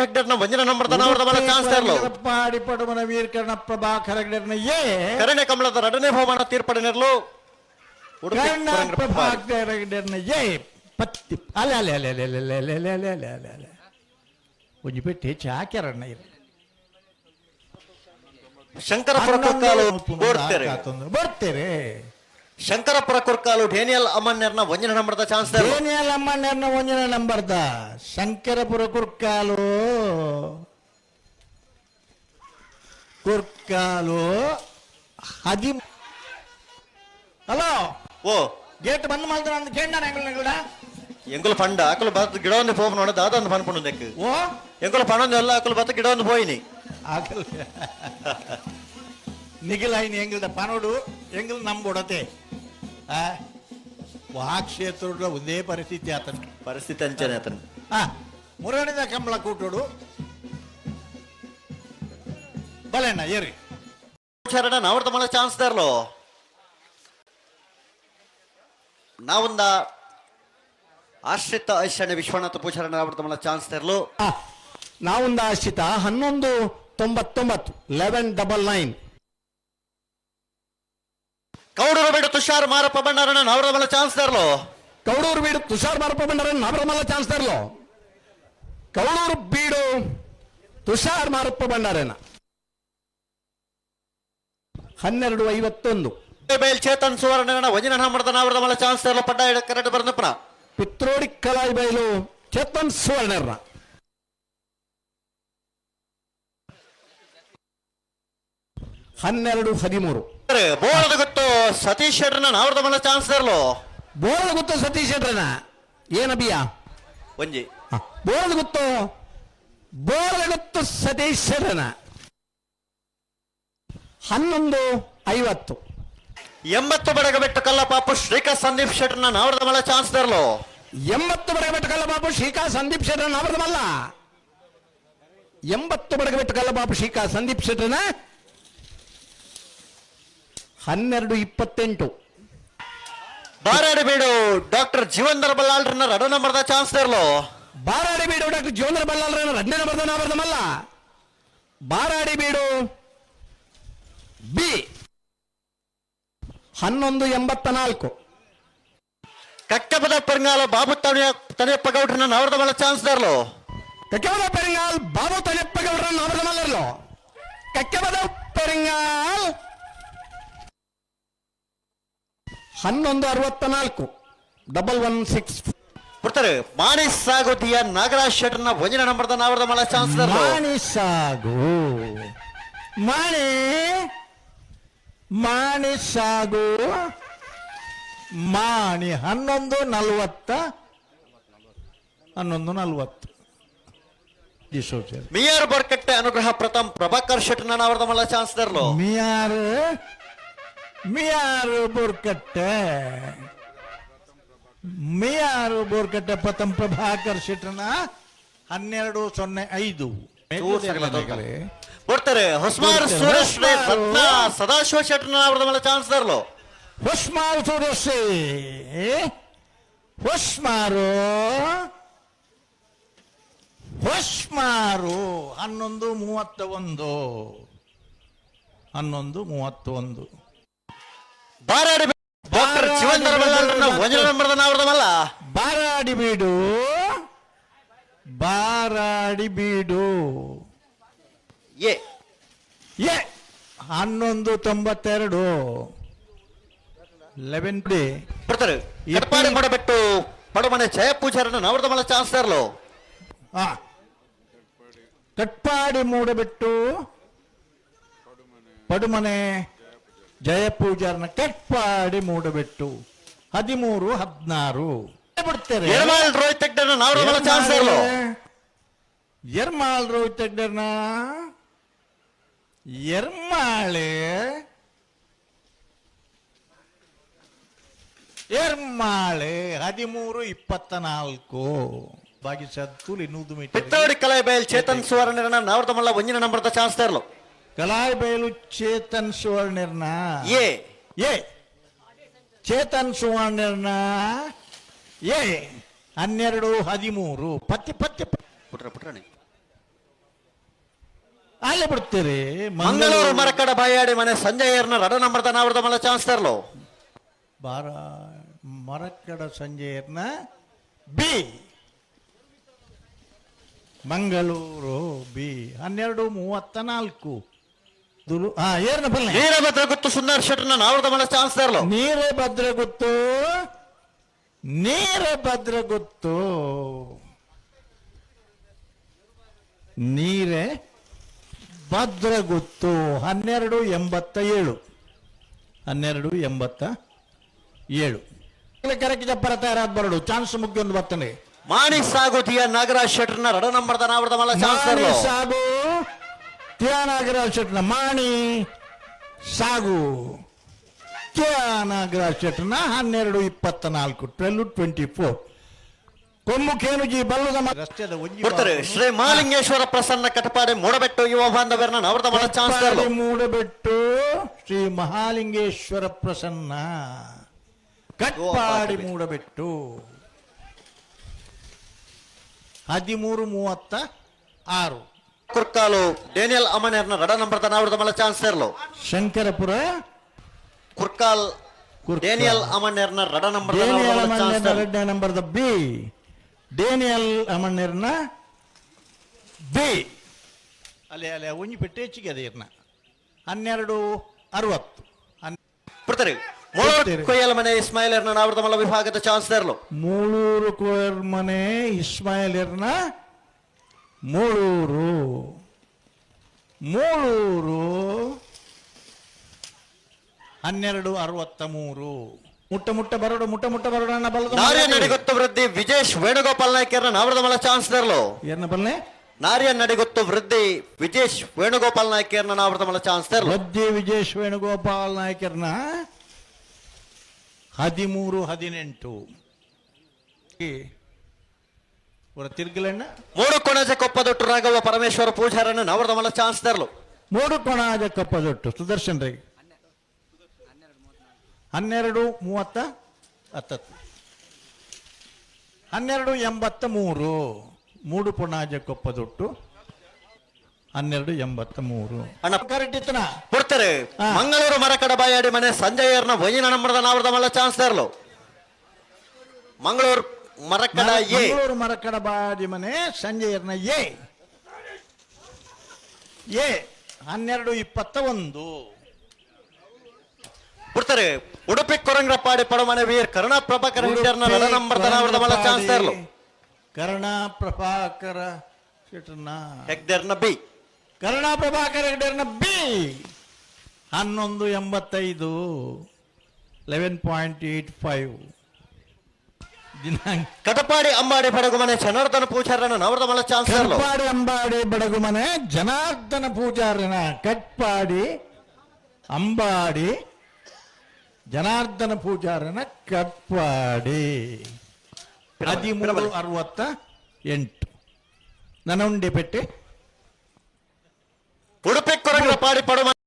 ಹೆಗ್ಡೆರ್ನ ವಂಜನ ಅವರದ ಪಾಡಿ ವೀರಕರ್ಣ ಏ ಕರಣೆ ಕಮಲದ ತೀರ್ಪಡಿನಿರಲು ಏ ಪತ್ತಿ ಒಂಜಿ ಪೆಟ್ಟು ಹೆಚ್ಚು ಹಾಕ್ಯಾರಣ್ಣ ಶಂಕರಪುರ ಕುರ್ಕಾಲು ಓಡ್ತೇರೆ ಬರ್ತೀರಿ ಶಂಕರಪುರ ಕುರ್ಕಾಲು ಡೇನಿಯಲ್ ಅಮ್ಮನ್ಯರ್ನ ವಂಜನ ನಂಬರ್ದ ಚಾನ್ಸ್ ಡೇನಿಯಲ್ ಅಮ್ಮನ್ಯರ್ನ ವಂಜನ ಒಂಜಿನ ನಂಬರ್ದ ಶಂಕರಪುರ ಕುರ್ಕಾಲು కుర్కాలో హది హలో ಓ ಗೇಟ್ ಬಂದ್ ಮಾಡ್ತಾರೆ ಅಂತ ಕೇಂಡ ಎಂಗಲ್ ನೆಗಲ್ಡ ಎಂಕುಲು ಪಂಡ ಆಕಲು ಬತ್ತ ಗಿಡ ಒಂದು ಪೋಪ ನೋಡ ದಾದ ಒಂದು ಪನ್ಪುಂಡು ನೆಕ್ ಓ ಎಂಕುಲು ಪಣೊಂದು ಎಲ್ಲ ಆಕಲು ಬತ್ತ ಗಿಡ ಒಂದು ಪೋಯಿನಿ ಆಗಲ್ ನಿಗಿಲಾಯಿನಿ ಎಂಗಲ್ದ ಪನೋಡು ಎಂಗಲ್ ನಂಬೊಡತೆ ಆ ಆ ಕ್ಷೇತ್ರలో ಒಂದೇ పరిస్థితి అతను పరిస్థితి అంచనే అతను మురళిద కంబళ కూటుడు ಬಲೆಣ್ಣ ಏರಿ. ಶರಣ ನಾವರ್ದ ಮಳ ಚಾನ್ಸ್ ತರಲು ನಾವೊಂದ ಆಶ್ರಿತ ಐಶಾನ್ಯ ವಿಶ್ವನಾಥ ಪೂಜಾರಣ ನಾವರ್ದ ಮಳೆ ಚಾನ್ಸ್ ತರಲು ನಾವೊಂದ ನಾವೊಂದು ಆಶ್ರಿತ ಹನ್ನೊಂದು ತೊಂಬತ್ತೊಂಬತ್ತು ಲೆವೆನ್ ಡಬಲ್ ನೈನ್ ಕೌಡೂರು ಬಿಡು ತುಷಾರ್ ಮಾರಪ್ಪ ಭಂಡಾರಣ ನಾವರ್ದ ಮೇಲೆ ಚಾನ್ಸ್ ತರಲು ಕೌಡೂರು ಬೀಡು ತುಷಾರ್ ಮಾರಪ್ಪ ಬಂಡಾರ ಮೇಲೆ ಚಾನ್ಸ್ ತರಲು ಕೌಡೂರು ಬೀಡು ತುಷಾರ್ ಮಾರಪ್ಪ ಬಂಡಾರೇನ ಹನ್ನೆರಡು ಐವತ್ತೊಂದು. ಬೈಲ್ ಚೇತನ್ ಸುವರ್ಣ ವಜನ ನಾಮರ್ದ ನಾವರ್ದ ಮಳ ಚಾನ್ಸ್ ತರಲು ಪಡ್ಡ ಕರೆಕ್ಟ್ ಬರ್ನಪ್ಪನ ಪಿತ್ರೋಡಿ ಕಲಾಯಿ ಬೈಲು ಚೇತನ್ ಸುವರ್ಣರ್ನ ಹನ್ನೆರಡು ಹದಿಮೂರು. ಬೋಳದ ಗೊತ್ತು ಸತೀಶ್ ಶೆಟ್ರನ ನಾವರ್ದ ಮಳ ಚಾನ್ಸ್ ತರಲು. ಬೋಳದ ಗೊತ್ತು ಸತೀಶ್ ಶೆಟ್ರನ ಏನಬಿಯ ಒಂಜಿ. ಬೋಳದ ಗೊತ್ತು ಬೋಳದ ಗೊತ್ತು ಸತೀಶ್ ಶೆಟ್ರನ ಹನ್ನೊಂದು ಐವತ್ತು. ಎಂಬತ್ತು ಬಡಗಬೆಟ್ಟ ಕಲ್ಲಪಾಪ ಶ್ರೀಕಾಂತ್ ಸಂದೀಪ್ ಶೆಟ್ಟರ್ನ ನವರದ ಮಲ್ಲ ಚಾನ್ಸ್ ತರಲು. ಎಂಬತ್ತು ಬಡಗಬೆಟ್ಟ ಕಲ್ಲಪಾಪು ಶ್ರೀಕಾಂತ್ ಸಂದೀಪ್ ಶೆಟ್ಟರ್ ನಾವ್ರದ ಮಲ್ಲ. ಎಂಬತ್ತು ಬಡಗಬೆಟ್ಟ ಕಲ್ಲಪಾಪು ಶ್ರೀಕಾಂತ್ ಸಂದೀಪ್ ಶೆಟ್ರನ ಹನ್ನೆರಡು ಇಪ್ಪತ್ತೆಂಟು. ಬಾರಾಡಿಬೀಡು ಡಾಕ್ಟರ್ ಜೀವಂದರ ಬಲ್ಲಾಳ್ರನ್ನ ರಡ ನಂಬರ್ದ ಚಾನ್ಸ್ ತರಲು. ಬಾರಾಡಿಬೇಡು ಡಾಕ್ಟರ್ ಜೀವಂದರ ಬಲ್ಲಾಳ್ರನ್ನ ರಡ್ನೇ ನಂಬರ್ದ ನವರದ ಮಲ್ಲ. ಬಾರಾಡಿಬೀಡು ಬಿ. ಹನ್ನೊಂದು ಎಂಬತ್ತ ನಾಲ್ಕು. ಕಕ್ಕಬದ ಪೆರಂಗಾಲ ಬಾಬು ತಣಿಯ ತನಿಯಪ್ಪ ಗೌಡ್ರನ್ನ ನವರದ ಮೇಲೆ ಚಾನ್ಸ್ ತರಲು ಕಕ್ಕೆಬದ ಪೆರಿಂಗಾಲ್ ಬಾಬು ತಲೆಪ್ಪ ಗೌಡ್ರನ್ನ ಅವರದಮಲ್ಲರ್ಲು ಕಕ್ಕೆಬದ ಪರಿಂಗಾಲ್ ಹನ್ನೊಂದು ಅರವತ್ತ ನಾಲ್ಕು. Double one six. ಬರ್ತಾರೆ ಮಾಣಿ ಸಾಗೋದಿಯ ನಾಗರಾಜ್ ಶೆಟ್ರನ್ನ ವಂಜನ ನಂಬರ್ದ ನಾವರದ ಮೇಲೆ ಚಾನ್ಸ್ ತರಲು ಮಾಣಿ ಸಾಗು. ಮಾಣಿ ಮಾಣಿ ಸಾಗು ಮಾಣಿ ಹನ್ನೊಂದು ನಲ್ವತ್ತ. ಹನ್ನೊಂದು ನಲವತ್ತು. ಮಿಯರ್ ಬರ್ಕಟ್ಟೆ ಅನುಗ್ರಹ ಪ್ರಥಮ್ ಪ್ರಭಾಕರ್ ಶೆಟ್ಟಿ ನಾನು ಅವ್ರದ ಮೇಲೆ ಚಾನ್ಸ್ ತರಲು. ಮಿಯರ್ ಮಿಯರ್ ಬುರ್ಕಟ್ಟೆ. ಮಿಯರ್ ಬುರ್ಕಟ್ಟೆ ಪ್ರಥಮ ಪ್ರಭಾಕರ್ ಶೆಟ್ಟಿ ಹನ್ನೆರಡು ಸೊನ್ನೆ ಐದು. ಕೊಡ್ತಾರೆ ಹೊಸ್ಮಾರ್ ಸುರೇಶ್ ಸದಾಶಿವ ಶೆಟ್ಟರ್ ಅವ್ರದ ಮೇಲೆ ಚಾನ್ಸ್ ಇದಾರಲ್ಲ ಹೊಸ್ಮಾರ್ ಸುರೇಶ್ ಹೊಸ್ಮಾರು? ಹೊಸ್ಮಾರು? ಹನ್ನೊಂದು ಮೂವತ್ತ ಒಂದು ಹನ್ನೊಂದು ಮೂವತ್ತೊಂದು. ಬಾರಾಡಿ ಬಾರಾಡಿ ಬೀಡು. ಬಾರಾಡಿ ಬೀಡು. ಏ ಎ. ಹನ್ನೊಂದು ತೊಂಬತ್ತೆರಡು. ಲೆವೆನ್ ಡೇ ಬರ್ತಾರೆ. ಎಪ್ಪಿ- ಎಪ್ಪಾಡಿ ಮಾಡಬಿಟ್ಟು. ಪಡಮನೆ ಜಯ ಪೂಜಾರನ್ನು ನವರದ ಮನೆ ಚಾನ್ಸ್ ತರಲು. ಕಟ್ಪಾಡಿ ಮೂಡಬಿಟ್ಟು. ಪಡುಮನೆ ಜಯಪೂಜಾರನ ಕಟ್ಪಾಡಿ ಮೂಡಬಿಟ್ಟು. ಹದಿಮೂರು ಹದಿನಾರು. ಬಿಡ್ತಾರೆ ಎಡಮಾಲ್ ರೋಹಿತ್ ಹೆಗ್ಡೆರ್ನ ನವರದ ಮನೆ ಚಾನ್ಸ್ ತರಲು. ಎರ್ಮಾಲ್ ರೋಹಿತ್ ಹೆಗ್ಡೆರ್ನ ಎರ್ಮಾಳೆ ಎರ್ಮಾಳೆ ಹದಿಮೂರು ಇಪ್ಪತ್ತ ನಾಲ್ಕು ಬಾಗಿಸತ್ತು ಇನ್ನೂದು ಮೀಟರ್ ಪಿತ್ತೋಡಿ ಕಲೈ ಬಯಲ್ ಚೇತನ್ ಸುವರ್ಣರನ್ನ ನಾವರ್ದ ಮಲ್ಲ ವಂಜನ ನಂಬರ್ದ ಚಾನ್ಸ್ ತರಲು ಕಲಾಯ್ ಬಯಲು ಚೇತನ್ ಸುವರ್ಣರ್ನ ಏ ಏ ಚೇತನ್ ಸುವರ್ಣರ್ನ ಏ ಹನ್ನೆರಡು ಹದಿಮೂರು ಪತ್ತಿ ಪತ್ತಿ ಪತ್ತಿ. ಪುಟ್ರ ಪುಟ್ರಣಿ ಬಿಡ್ತೀರಿ? ಮಂಗಳೂರು ಮರಕಡ ಬಾಯಾಡಿ ಮನೆ ಸಂಜಯರ್ನ ರಡ ನಂಬರ್ದ ನಾವರ್ದ ಮಲ ಚಾನ್ಸ್ ತರಲು. ಬಾರ ಮರಕಡ ಸಂಜೆಯರ್ನ ಬಿ. ಮಂಗಳೂರು ಬಿ. ಹನ್ನೆರಡು ಮೂವತ್ತ ನಾಲ್ಕು. ದುರು ಹಾ ಏರ್ನ ಬಲ್ಲೆ. ವೀರಭದ್ರ ಗುತ್ತು ಸುಂದರ್ ಶೆಟ್ಟರ್ ನಾವರ್ದ ಮನೆ ಚಾನ್ಸ್ ತರಲು. ನೀರೇ ಭದ್ರ ಗುತ್ತು ನೀರ ಭದ್ರ ಗೊತ್ತು. ನೀರೇ ಭದ್ರ ಗೊತ್ತು ಹನ್ನೆರಡು ಎಂಬತ್ತ ಏಳು. ಹನ್ನೆರಡು ಎಂಬತ್ತ ಏಳು. ಕರೆಕ್ಟ್ ಜಪ್ಪರ ತಯಾರಾದ ಬರಡು? ಚಾನ್ಸ್ ಮುಗಿಯೊಂದು ಬರ್ತಾನೆ. ಮಾಣಿ ಸಾಗುತಿಯ ನಾಗರಾಜ್ ಶೆಟ್ರನ ರಡ ನಂಬರ್ದ ನಾವರ್ದ ಮಲ್ಲ ಚಾನ್ಸ್ ಮಾಣಿ ತರಲು ಸಾಗು ಶೆಟ್ರನ ಮಾಣಿ ಸಾಗು. ತ್ಯಾನಾಗರಾಜ್ ಶೆಟ್ರನ ಹನ್ನೆರಡು ಇಪ್ಪತ್ತ ನಾಲ್ಕು ಟ್ವೆಲ್ ಟ್ವೆಂಟಿ ಫೋರ್. ಒಂಜಿ ಬಿಡ್ತಾರೆ ಶ್ರೀ ಮಹಾಲಿಂಗೇಶ್ವರ ಪ್ರಸನ್ನ ಕಟಪಾಡಿ ಮೂಡಬೆಟ್ಟು ಯುವ ಬಾಂಧವರನ್ನ ಅವ್ರದ ಮಲ್ಲ ಚಾನ್ಸ್ ಮೂಡಬೆಟ್ಟು ಶ್ರೀ ಮಹಾಲಿಂಗೇಶ್ವರ ಪ್ರಸನ್ನ. ಕಟ್ಪಾಡಿ ಮೂಡಬೆಟ್ಟು. ಹದಿಮೂರು ಮೂವತ್ತ ಆರು. ಕುರ್ಕಾಲು ಡೇನಿಯಲ್ ಅಮನೇರ್ನ ರಡ ನಂಬರ್ ಅವ್ರದ ಮಲೆ ಚಾನ್ಸ್ ತರಲು ಶಂಕರಪುರ. ಕುರ್ಕಾಲ್ ಕುರ್ಕಾಲ್. ಡೇನಿಯಲ್ ಅಮನೇರ್ನ ರಡ ನಂಬರ್ ಮಲ್ಲ ಚಾನ್ಸ್ ಬಿ. ಡೇನಿಯಲ್ ಅಮಣ್ಣರ್ನ ಬಿ. ಅಲ್ಲೇ ಅಲ್ಲೇ ಒಂಜಿ ಪೆಟ್ಟು ಹೆಚ್ಚಿಗೆ ಅದೇ ಇರ್ನ. ಹನ್ನೆರಡು ಅರವತ್ತು. ಬಿಡ್ತಾರೆ ಮೂಳೂರು. ಕೊಯ್ಯಲ್ ಮನೆ ಇಸ್ಮಾಯಿಲ್ ನಾವರ್ದ ಮಲ್ಲ ವಿಭಾಗದ ಚಾನ್ಸ್ ತರಲು ಮೂಳೂರು ಕೋಯರ್ ಮನೆ ಇಸ್ಮಾಯಿಲಿರ್ನ ಮೂಳೂರು. ಮೂಳೂರು. ಹನ್ನೆರಡು ಅರವತ್ತ ಮೂರು. ಮುಟ್ಟ ಮುಟ್ಟ ಬರಡು ಮುಟ್ಟ ಮುಟ್ಟ ಬರಡು ಅಣ್ಣ ಬಲ್ಲದ ನಾರ್ಯ ನಡಿಗೊತ್ತು ವೃದ್ಧಿ ವಿಜೇಶ್ ವೇಣುಗೋಪಾಲ್ ನಾಯ್ಕರ್ನ ನಾವರ್ದ ಮಲ್ಲ ಚಾನ್ಸ್ ತರಲು ಏನ ಬಲ್ಲೆ ನಾರ್ಯ ನಡಿಗೊತ್ತು ವೃದ್ಧಿ ವಿಜೇಶ್ ವೇಣುಗೋಪಾಲ್ ನಾಯ್ಕರ್ನ ನಾವರ್ದ ಮಲ್ಲ ಚಾನ್ಸ್ ತರಲು ವದ್ಯ ವಿಜೇಶ್ ವೇಣುಗೋಪಾಲ್ ನಾಯ್ಕರ್ನ ಹದಿಮೂರು ಹದಿನೆಂಟು ತಿರ್ಗಲಣ್ಣ ಮೂರು ಕೊಣಜ ಕೊಪ್ಪದೊಟ್ಟು ರಾಘವ ಪರಮೇಶ್ವರ ಪೂಜಾರನ್ನ ನಾವರ್ದ ಮಲ್ಲ ಚಾನ್ಸ್ ತರಲು ಮೂರು ಕೊಣಾಜ ಕಪ್ಪದೊಟ್ಟು ಸುದರ್ಶನ್ ರೈ ಹನ್ನೆರಡು ಮೂವತ್ತ ಹತ್ತತ್ತು. ಹನ್ನೆರಡು ಎಂಬತ್ತ ಮೂರು. ಮೂಡು ಪುಣಾಜ ಕೊಪ್ಪದೊಟ್ಟು ಹನ್ನೆರಡು ಎಂಬತ್ತ ಮೂರು. ಅಣ್ಣ ಕರೆಕ್ಟ್ ಬಿಡ್ತಾರೆ ಮಂಗಳೂರು ಮರಕಡ ಬಾಯಾಡಿ ಮನೆ ಸಂಜಯರ್ನ ವೈನ ನಂಬರ್ದ ನಾವರ್ದ ಮಲ್ಲ ಚಾನ್ಸ್ ತರಲು ಮಂಗಳೂರು ಮರಕಡ ಎ. ಮಂಗಳೂರು ಮರಕಡ ಬಾಡಿ ಮನೆ ಸಂಜಯರ್ನ ಎ. ಎ. ಹನ್ನೆರಡು ಇಪ್ಪತ್ತ ಒಂದು. ಬಿಡ್ತಾರೆ. ಉಡುಪಿ ಕೊರಂಗ್ರಪ್ಪಾಡಿ ಪಡಮನೆ ವೀರ್ ಕರುಣಾ ಪ್ರಭಾಕರ್ ಹಿರಿಯರ್ನ ಚಾನ್ಸ್ ತರಲು. ಕರ್ಣ ಪ್ರಭಾಕರ ಹೆಗ್ದೇರ್ನ ಬಿ. ಕರ್ಣ ಪ್ರಭಾಕರ್ ಹೆಗ್ಡೇರ್ನ ಬಿ. ಹನ್ನೊಂದು ಎಂಬತ್ತೈದು ಲೆವೆನ್ ಪಾಯಿಂಟ್ ಏಟ್ ಫೈವ್. ದಿನಾಂಕ ಕಟಪಾಡಿ ಅಂಬಾಡಿ ಬಡಗು ಮನೆ ಜನಾರ್ದನ ಪೂಜಾರನ ನವರದ ಮಲ ಚಾನ್ಸ್ ತರಲು. ಕಟ್ಪಾಡಿ ಅಂಬಾಡಿ ಬಡಗು ಮನೆ ಜನಾರ್ದನ ಪೂಜಾರನ ಕಟ್ಪಾಡಿ ಅಂಬಾಡಿ ಜನಾರ್ದನ ಪೂಜಾರನ ಕಟ್ಪಾಡಿ ಹದಿಮೂರು ಅರವತ್ತ ಎಂಟು ನನಉಂಡಿ ಪೆಟ್ಟೆ ಉಡುಪಿ ಕೊರಂಗ್ರಪ್ಪಾಡಿ ಪಡಮನೆ